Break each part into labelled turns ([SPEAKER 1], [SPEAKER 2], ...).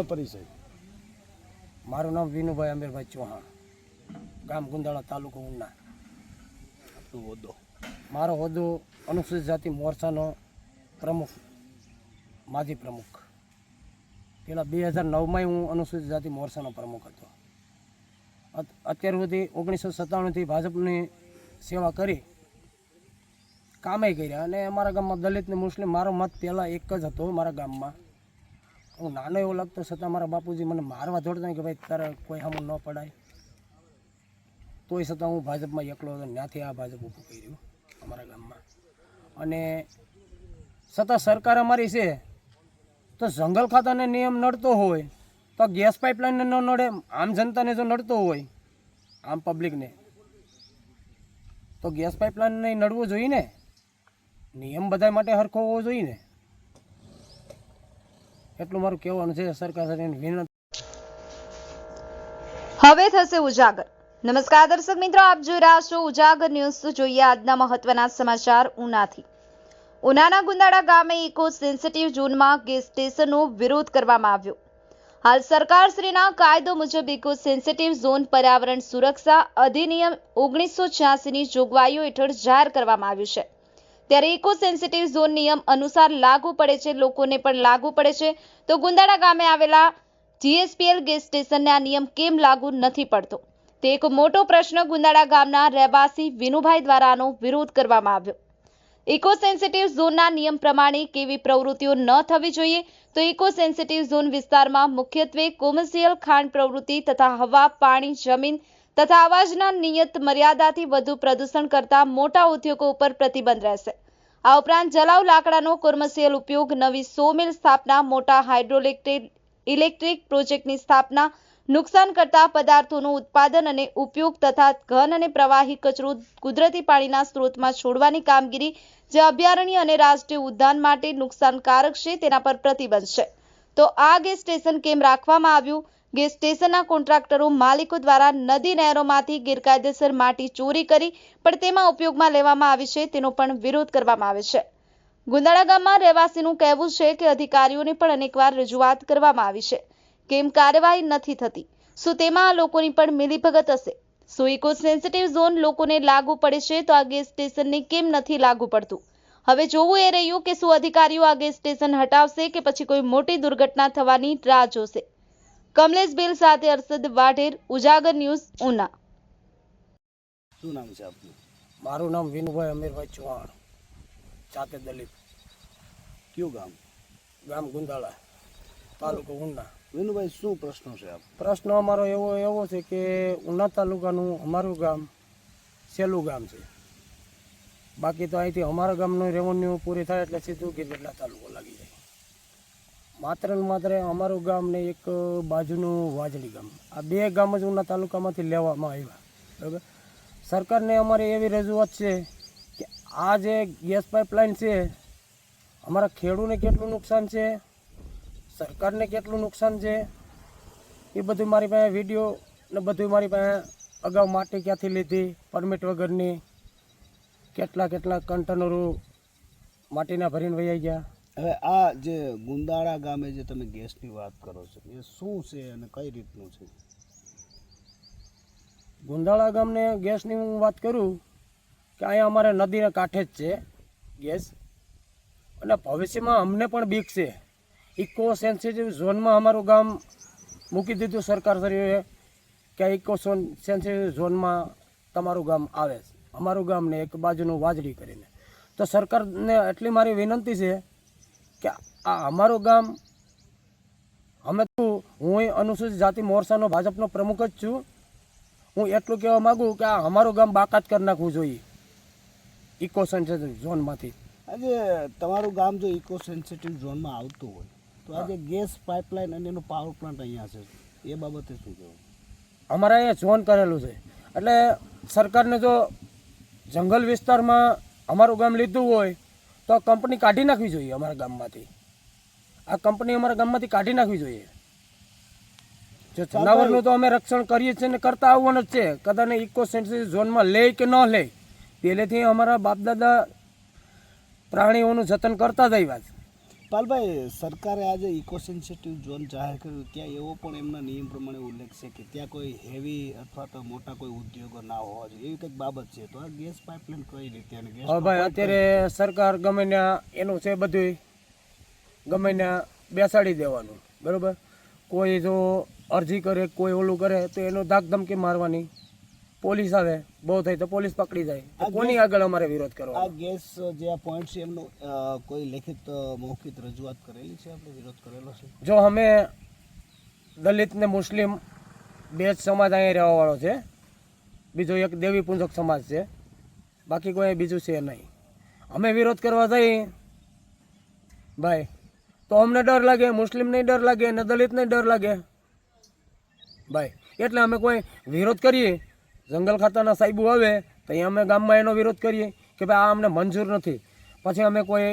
[SPEAKER 1] આપનો પરિચય?
[SPEAKER 2] મારું નામ વિનુભાઈ અમીરભાઈ ચૌહાણ ગામ ગુંદાળા તાલુકો ઉના.
[SPEAKER 1] હોદ્દો.
[SPEAKER 2] મારો હોદ્દો અનુસૂચિત જાતિ મોરચાનો પ્રમુખ માજી પ્રમુખ. પેલા બે હજાર નવમાં હું અનુસૂચિત જાતિ મોરચાનો પ્રમુખ હતો. અત્યાર સુધી ઓગણીસો સત્તાણુંથી ભાજપની સેવા કરી કામે કર્યા અને અમારા ગામમાં દલિત ને મુસ્લિમ મારો મત પહેલાં એક જ હતો મારા ગામમાં. હું નાનો એવો લાગતો છતાં મારા બાપુજી મને મારવા જોડતા કે ભાઈ તારે કોઈ સામું ન પડાય. તોય છતાં હું ભાજપમાં એકલો હતો ત્યાંથી આ ભાજપ ઊભું કર્યું અમારા ગામમાં. અને છતાં સરકાર અમારી છે, તો જંગલ ખાતાને નિયમ નડતો હોય, તો ગેસ પાઇપલાઇનને ન નડે, આમ જનતાને જો નડતો હોય, આમ પબ્લિકને. તો ગેસ પાઇપલાઇનને નડવું જોઈએ ને? નિયમ બધા માટે સરખો હોવો જોઈએ ને? એટલું મારું કહેવાનું છે, સરકાર સાથે વિનંતી.
[SPEAKER 3] હવે થશે ઉજાગર. નમસ્કાર દર્શક મિત્રો, આપ જોઈ રહ્યા છો ઉજાગર ન્યૂઝ. જોઈએ આજના મહત્વના સમાચાર ઉનાથી. ઉનાના ગુંદાડા ગામે ઇકો સેન્સિટિવ ઝોનમાં ગેસ સ્ટેશનનો વિરોધ કરવામાં આવ્યો. હાલ સરકારશ્રીના કાયદો મુજબ ઇકો સેન્સિટિવ ઝોન પર્યાવરણ સુરક્ષા અધિનિયમ ઓગણીસો છ્યાસીની જોગવાઈઓ હેઠળ જાહેર કરવામાં આવ્યું છે. ત્યારે ઇકો સેન્સિટિવ ઝોન નિયમ અનુસાર લાગુ પડે છે, લોકોને પણ લાગુ પડે છે. તો ગુંદાળા ગામે આવેલા જીએસપીએલ ગેસ સ્ટેશનને આ નિયમ કેમ લાગુ નથી પડતો? તે એક મોટો પ્રશ્ન ગુંદાળા ગામના રહેવાસી વિનુભાઈ દ્વારાનો વિરોધ કરવામાં આવ્યો. ઇકો સેન્સિટિવ ઝોનના નિયમ પ્રમાણે કેવી પ્રવૃત્તિઓ ન થવી જોઈએ, તો ઇકો સેન્સિટિવ ઝોન વિસ્તારમાં મુખ્યત્વે કોમર્શિયલ ખાંડ પ્રવૃત્તિ તથા હવા, પાણી, જમીન તથા અવાજના નિયત મર્યાદાથી વધુ પ્રદૂષણ કરતા મોટા ઉદ્યોગો ઉપર પ્રતિબંધ રહેશે. આ ઉપરાંત જલાવ લાકડાનો કોમર્શિયલ ઉપયોગ નવી સોમિલ સ્થાપના, મોટા હાઇડ્રોઇલેક્ટ્રિક ઇલેક્ટ્રિક પ્રોજેક્ટની સ્થાપના, નુકસાન કરતા પદાર્થોનું ઉત્પાદન અને ઉપયોગ તથા ઘન અને પ્રવાહી કચરો કુદરતી પાણીના સ્ત્રોતમાં છોડવાની કામગીરી જે અભયારણ્ય અને રાષ્ટ્રીય ઉદ્યાન માટે નુકસાનકારક છે તેના પર પ્રતિબંધ છે. તો આ ગેસ સ્ટેશન કેમ રાખવામાં આવ્યું? ગેસ સ્ટેશનના કોન્ટ્રાક્ટરો માલિકો દ્વારા નદી નહેરોમાંથી ગેરકાયદેસર માટી ચોરી કરી, પણ તેમાં ઉપયોગમાં લેવામાં આવી છે તેનો પણ વિરોધ કરવામાં આવે છે. ગુંદાળા ગામમાં રહેવાસીનું કહેવું છે કે અધિકારીઓને પણ અનેકવાર રજૂઆત કરવામાં આવી છે. કેમ કાર્યવાહી નથી થતી? શું તેમાં આ લોકોની પણ મિલીભગત હશે? શું ઇકો સેન્સિટિવ ઝોન લોકોને લાગુ પડે છે તો આ ગેસ સ્ટેશનને કેમ નથી લાગુ પડતું? હવે જોવું એ રહ્યું કે શું અધિકારીઓ આ ગેસ સ્ટેશન હટાવશે કે પછી કોઈ મોટી દુર્ઘટના થવાની રાહ જોશે? કમલેશ બેલ સાથે અરશદ વાઢેર ઉજાગર ન્યૂઝ ઉના.
[SPEAKER 1] શું નામ છે આપનું?
[SPEAKER 2] મારું નામ વિનુભાઈ અમીરભાઈ ચૌહાણ જાતે દલિત.
[SPEAKER 1] કયું ગામ?
[SPEAKER 2] ગામ ગુંદાળા તાલુકો ઉના.
[SPEAKER 1] વિનુભાઈ શું પ્રશ્ન છે આપ
[SPEAKER 2] પ્રશ્ન અમારો એવો એવો છે કે ઉના તાલુકાનું અમારું ગામ સહેલું ગામ છે. બાકી તો અહીંથી અમારા ગામનું રેવન્યુ પૂરી થાય એટલે સીધું ગીરગઢડા તાલુકો લાગી માત્ર ને માત્ર અમારું ગામ ને એક બાજુનું વાજળી ગામ. આ બે ગામ જ ઉના તાલુકામાંથી લેવામાં આવ્યા. બરાબર? સરકારને અમારી એવી રજૂઆત છે કે આ જે ગેસ પાઇપલાઇન છે, અમારા ખેડૂને કેટલું નુકસાન છે, સરકારને કેટલું નુકસાન છે, એ બધું મારી પાસે વીડિયો ને બધું મારી પાસે અગાઉ માટી ક્યાંથી લીધી, પરમિટ વગરની કેટલા કેટલા કન્ટેનરો માટીના ભરીને વૈયા ગયા.
[SPEAKER 1] હવે આ જે ગુંદાળા ગામે જે તમે ગેસની વાત કરો છો, એ શું છે અને કઈ રીતનું છે?
[SPEAKER 2] ગુંદાળા ગામને ગેસની હું વાત કરું કે અહીંયા અમારે નદીના કાંઠે જ છે ગેસ. અને ભવિષ્યમાં અમને પણ બીક છે. ઇકો સેન્સિટિવ ઝોનમાં અમારું ગામ મૂકી દીધું સરકાર શ્રીએ કે ઇકો સેન્સિટિવ ઝોનમાં તમારું ગામ આવે છે. અમારું ગામ ને એક બાજુનું વાજડી કરીને. તો સરકારને એટલી મારી વિનંતી છે કે આ અમારું ગામ અમે તો હું અનુસૂચિત જાતિ મોરચાનો ભાજપનો પ્રમુખ જ છું. હું એટલું કહેવા માગું કે આ અમારું ગામ બાકાત કરી નાખવું જોઈએ. ઇકો સેન્સિટિવ ઝોનમાંથી.
[SPEAKER 1] આજે તમારું ગામ જો ઇકો સેન્સિટિવ ઝોનમાં આવતું હોય તો આજે ગેસ પાઇપલાઇન અને એનો પાવર પ્લાન્ટ અહીંયા છે. એ બાબતે શું કહેવું?
[SPEAKER 2] અમારે અહીંયા ઝોન કરેલું છે. એટલે સરકારને જો જંગલ વિસ્તારમાં અમારું ગામ લીધું હોય તો કંપની કાઢી નાખવી જોઈએ અમારા ગામમાંથી. આ કંપની અમારા ગામમાંથી કાઢી નાખવી જોઈએ. જો જનાવરનું તો અમે રક્ષણ કરીએ છીએ ને કરતા આવવાનું જ છે. કદાચ ઇકો સેન્સિટિવ ઝોનમાં લે કે ન લે પહેલેથી અમારા બાપદાદા પ્રાણીઓનું જતન કરતા જ આવ્યા છે.
[SPEAKER 1] પાલભાઈ સરકારે આજે ઇકો સેન્સિટિવ ઝોન જાહેર કર્યું. ત્યાં એવો પણ એમના નિયમ પ્રમાણે ઉલ્લેખ છે કે ત્યાં કોઈ હેવી અથવા તો મોટા કોઈ ઉદ્યોગો ના હોવા જોઈએ. એવી કંઈક બાબત છે તો આ ગેસ પાઇપલાઇન કઈ રીતે અને ગેસ
[SPEAKER 2] હવે ભાઈ અત્યારે સરકાર ગમે ત્યાં એનું છે બધું ગમે ત્યાં બેસાડી દેવાનું બરાબર? કોઈ જો અરજી કરે કોઈ ઓલું કરે તો એનો ધાક ધમકી મારવાની. પોલીસ આવે બહુ થાય તો પોલીસ પકડી જાય. કોની આગળ અમારે વિરોધ
[SPEAKER 1] આ ગેસ જે આ પોઈન્ટ છે એમનું કોઈ લેખિત મૌખિક રજૂઆત કરેલી છે? આપણે વિરોધ કરેલો છે?
[SPEAKER 2] જો અમે દલિત ને મુસ્લિમ બે જ સમાજ અહીંયા રહેવાવાળો છે. બીજો એક દેવી પૂંજક સમાજ છે. બાકી કોઈ બીજું છે નહીં. અમે વિરોધ કરવા જઈએ ભાઈ તો અમને ડર લાગે મુસ્લિમને ડર લાગે ને દલિતને ડર લાગે. ભાઈ એટલે અમે કોઈ વિરોધ કરીએ જંગલ ખાતાના સાહેબો આવે, તો અહીંયા અમે ગામમાં એનો વિરોધ કરીએ કે ભાઈ આ અમને મંજૂર નથી. પછી અમે કોઈ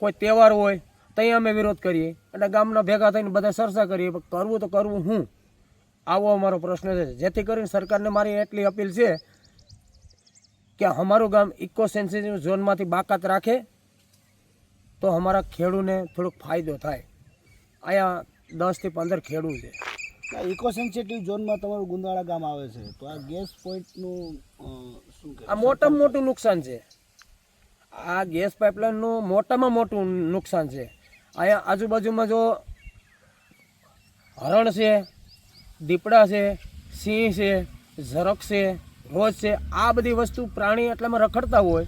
[SPEAKER 2] કોઈ તહેવાર હોય ત્યાં અમે વિરોધ કરીએ. એટલે ગામના ભેગા થઈને બધા ચર્ચા કરીએ કરવું તો કરવું હું? આવો અમારો પ્રશ્ન છે. જેથી કરીને સરકારને મારી એટલી અપીલ છે કે અમારું ગામ ઇકો સેન્સિટિવ ઝોનમાંથી બાકાત રાખે, તો અમારા ખેડૂને થોડોક ફાયદો થાય. અહીંયા દસથી પંદર ખેડૂ છે.
[SPEAKER 1] ઇકો સેન્સિટિવ ઝોનમાં તમારું ગુંદાળા ગામ આવે છે. તો આ ગેસ પોઈન્ટનું શું
[SPEAKER 2] આ મોટામાં મોટું નુકસાન છે. આ ગેસ પાઇપલાઇનનું મોટામાં મોટું નુકસાન છે. અહીંયા આજુબાજુમાં જો હરણ છે દીપડા છે સિંહ છે ઝરક છે રોજ છે આ બધી વસ્તુ પ્રાણી એટલામાં રખડતા હોય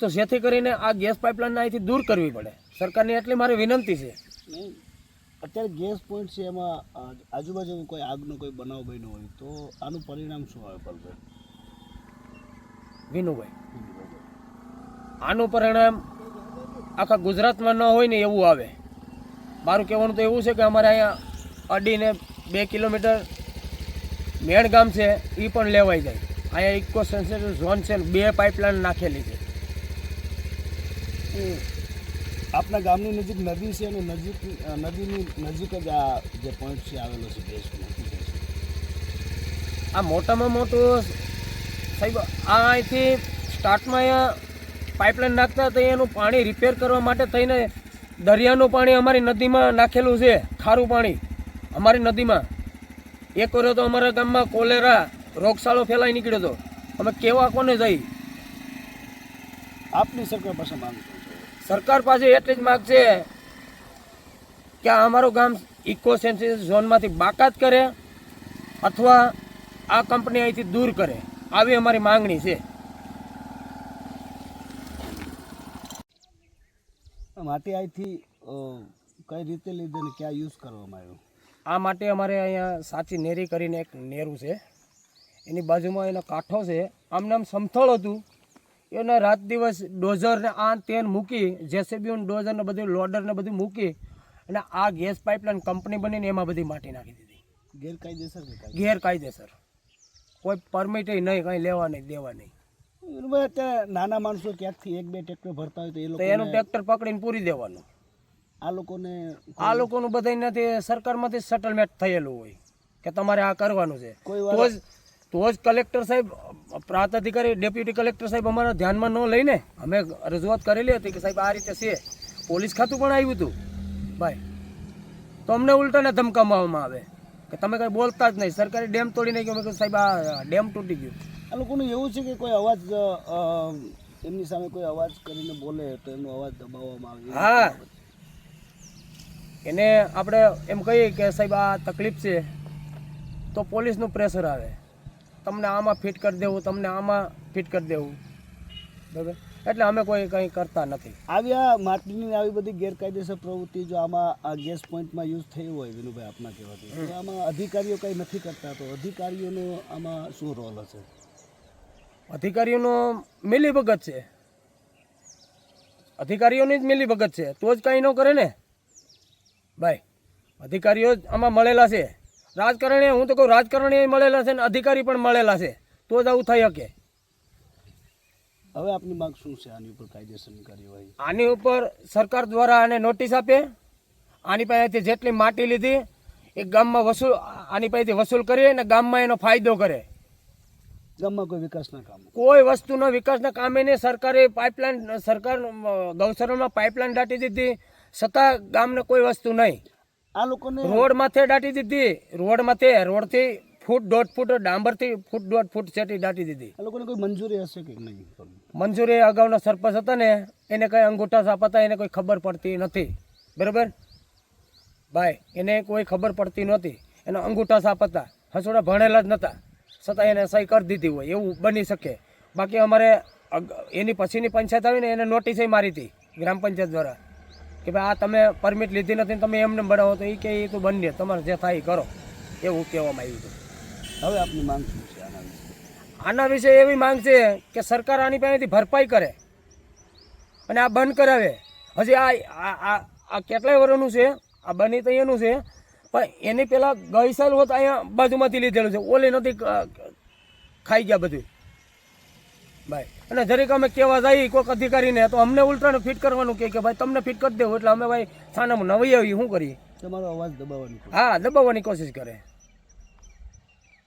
[SPEAKER 2] તો જેથી કરીને આ ગેસ પાઇપલાઇનને અહીંથી દૂર કરવી પડે. સરકારની એટલી મારી વિનંતી છે.
[SPEAKER 1] અત્યારે ગેસ પોઈન્ટ છે એમાં આજુબાજુ કોઈ આગનો કોઈ બનાવ બન્યો હોય તો આનું પરિણામ શું આવે પલભાઈ
[SPEAKER 2] વિનુભાઈ. આનું પરિણામ આખા ગુજરાતમાં ન હોય ને એવું આવે. મારું કહેવાનું તો એવું છે કે અમારે અહીંયા અડીને બે કિલોમીટર મેણ ગામ છે એ પણ લેવાઈ જાય. અહીંયા ઇકો સેન્સિટિવ ઝોન છે બે પાઇપલાઇન નાખેલી છે.
[SPEAKER 1] આપના ગામની નજીક નદી છે અને નજીક નદીની નજીક જ આ જે પોઈન્ટ છે આવેલો છે ગેસનો
[SPEAKER 2] આ મોટામાં મોટું સાહેબ આ અહીંથી સ્ટાર્ટમાં પાઇપલાઇન નાખતા તો એનું પાણી રિપેર કરવા માટે થઈને દરિયાનું પાણી અમારી નદીમાં નાખેલું છે ખારું પાણી અમારી નદીમાં. એક કર્યો તો અમારા ગામમાં કોલેરા રોગચાળો ફેલાઈ નીકળ્યો હતો. અમે કેવા કોને જઈ?
[SPEAKER 1] આપની સરકાર પાસે માંગ શું છે
[SPEAKER 2] સરકાર પાસે એટલી જ માગ છે કે અમારું ગામ ઇકો સેન્સિટિવ ઝોનમાંથી બાકાત કરે અથવા આ કંપની અહીંથી દૂર કરે. આવી અમારી માંગણી છે.
[SPEAKER 1] આ માટી અહીંથી કઈ રીતે લીધે ને ક્યાં યુઝ કરવામાં આવ્યું?
[SPEAKER 2] આ માટે અમારે અહીંયા સાચી નેરી કરીને એક નેરું છે. એની બાજુમાં એનો કાંઠો છે. આમ સમથળ હતું. એને રાત દિવસ ડોઝરને આ તેન મૂકી જેસીબી ડોઝરને બધું લોડરને બધું મૂકી અને આ ગેસ પાઇપલાઇન કંપની બનીને એમાં બધી માટી નાખી દીધી.
[SPEAKER 1] ગેરકાયદેસર
[SPEAKER 2] ગેરકાયદેસર. કોઈ પરમિટ નહીં કંઈ લેવા નહીં દેવા નહીં.
[SPEAKER 1] અત્યારે નાના માણસો ક્યાંકથી એક બે ટ્રેક્ટર ભરતા હોય તો એ લોકો
[SPEAKER 2] એનું ટ્રેક્ટર પકડીને પૂરી દેવાનું.
[SPEAKER 1] આ લોકોને
[SPEAKER 2] આ લોકોનું બધા નથી સરકારમાંથી સેટલમેન્ટ થયેલું હોય કે તમારે આ કરવાનું છે.
[SPEAKER 1] કોઈ
[SPEAKER 2] તો જ તો જ કલેક્ટર સાહેબ પ્રાંત અધિકારી ડેપ્યુટી કલેક્ટર સાહેબ અમારા ધ્યાનમાં ન લઈને અમે રજૂઆત કરેલી હતી કે સાહેબ આ રીતે છે. પોલીસ ખાતું પણ આવ્યું હતું. ભાઈ તો અમને ઉલટાને ધમકાવવામાં આવે કે તમે કંઈ બોલતા જ નહીં. સરકારી ડેમ તોડી નાખ્યો મેં કીધું સાહેબ આ ડેમ તૂટી ગયું.
[SPEAKER 1] આ લોકોનું એવું છે કે કોઈ અવાજ એમની સામે કોઈ અવાજ કરીને બોલે તો એમનો અવાજ દબાવવામાં આવે.
[SPEAKER 2] હા. એને આપણે એમ કહીએ કે સાહેબ આ તકલીફ છે. તો પોલીસનું પ્રેશર આવે. તમને આમાં ફિટ કરી દેવું તમને આમાં ફિટ કરી દેવું. બરાબર? એટલે અમે કોઈ કંઈ કરતા નથી.
[SPEAKER 1] આવી આ માટીની આવી બધી ગેરકાયદેસર પ્રવૃત્તિ જો આમાં આ ગેસ પોઈન્ટમાં યુઝ થઈ હોય વિનુભાઈ આપના કહેવાથી તો આમાં અધિકારીઓ કંઈ નથી કરતા તો અધિકારીઓનો આમાં શું રોલ હશે?
[SPEAKER 2] અધિકારીઓનો મિલીભગત છે. અધિકારીઓની જ મિલીભગત છે. તો જ કંઈ ન કરે ને? ભાઈ અધિકારીઓ જ આમાં મળેલા છે. રાજકારણી હું તો કહું રાજકારણી મળેલા છે ને અધિકારી પણ મળેલા છે તો જ આવું થઈ શકે.
[SPEAKER 1] હવે આપની માંગ શું છે? આની ઉપર કાયદેસરની કાર્યવાહી?
[SPEAKER 2] આની ઉપર સરકાર દ્વારા આને નોટિસ આપે. આની પાસેથી જેટલી માટી લીધી એ ગામમાં વસૂલ આની પાસેથી વસૂલ કરી અને ગામમાં એનો ફાયદો કરે.
[SPEAKER 1] ગામમાં કોઈ વિકાસના કામ?
[SPEAKER 2] કોઈ વસ્તુનો વિકાસના કામે નહીં. સરકારે પાઇપલાઇન સરકાર અ, પાઇપલાઇન દાટી દીધી. છતાં ગામને કોઈ વસ્તુ નહીં.
[SPEAKER 1] આ લોકોને
[SPEAKER 2] રોડ માથે દાટી દીધી. રોડ માથે રોડથી ફૂટ દોઢ ફૂટ ડાંબરથી ફૂટ દોઢ ફૂટ સેટી દાટી દીધી.
[SPEAKER 1] આ લોકોને કોઈ મંજૂરી હશે કે નહીં?
[SPEAKER 2] મંજૂરી અગાઉના સરપંચ હતા ને એને કઈ અંગૂઠા સાપતા એને કોઈ ખબર પડતી નથી. બરાબર? ભાઈ એને કોઈ ખબર પડતી નહોતી. એના અંગૂઠા સાપ હતા હસોડા ભણેલા જ નહોતા છતાં એને સહી કરી દીધી હોય એવું બની શકે. બાકી અમારે એની પછીની પંચાયત આવી ને એને નોટિસ મારી હતી ગ્રામ પંચાયત દ્વારા. કે ભાઈ આ તમે પરમિટ લીધી નથી તમે એમને બનાવો તો એ કે એ તો બંને તમારે જે થાય એ કરો. એવું કહેવામાં આવ્યું હતું.
[SPEAKER 1] હવે આપની માંગ શું છે આના વિશે?
[SPEAKER 2] આના વિશે એવી માંગ છે કે સરકાર આની પાસેથી ભરપાઈ કરે અને આ બંધ કરાવે. હજી આ આ કેટલાય વર્ષનું છે? આ બની તો એનું છે પણ એની પહેલાં ગઈ સાલ હોત અહીંયા બાજુમાંથી લીધેલું છે. ઓલી નથી ખાઈ ગયા બધું ભાઈ અને જરીક અમે કહેવા જઈએ કોઈક અધિકારીને તો અમને ઉલટાને ફિટ કરવાનું કે ભાઈ તમને ફિટ કરી દેવું. એટલે અમે ભાઈ છાનામાં નવી આવી શું કરીએ?
[SPEAKER 1] તમારો અવાજ દબાવવાની
[SPEAKER 2] હા દબાવવાની કોશિશ કરે.